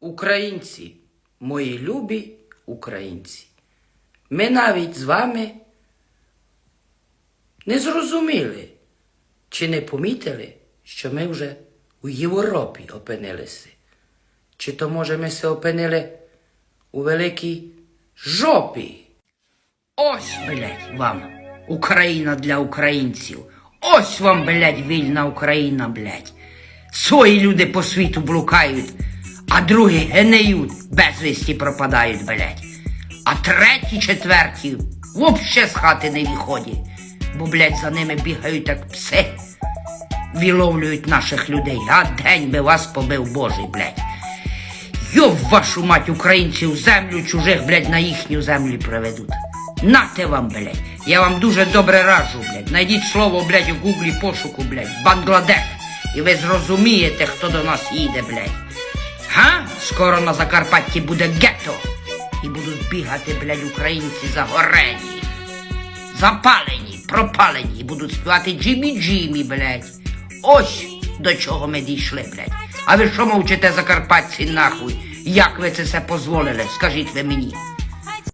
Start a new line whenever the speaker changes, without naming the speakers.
Українці, мої любі українці, ми навіть з вами не зрозуміли чи не помітили, що ми вже у Європі опинилися. Чи то, може, ми се опинили у великій жопі? Ось, блядь, вам Україна для українців. Ось вам, блядь, вільна Україна, блядь. Свої люди по світу блукають, а другі гниють, безвісті пропадають, блядь. А треті, четверті вообще з хати не виходять, бо, блядь, за ними бігають як пси. Виловлюють наших людей, а день би вас побив Божий, блядь. Йоб вашу мать українців землю чужих, блядь, на їхню землю приведуть. Нате вам, блядь. Я вам дуже добре раджу, блядь. Найдіть слово, блядь, у гуглі пошуку, блядь, Бангладеш. І ви зрозумієте, хто до нас їде, блядь. Га? Скоро на Закарпатті буде гетто. І будуть бігати, блядь, українці загорені. Запалені, пропалені, будуть співати Джимі Джимі, блядь. Ось до чого ми дійшли, блядь. А ви що мовчите закарпатці нахуй? Як ви це все дозволили? Скажіть ви мені.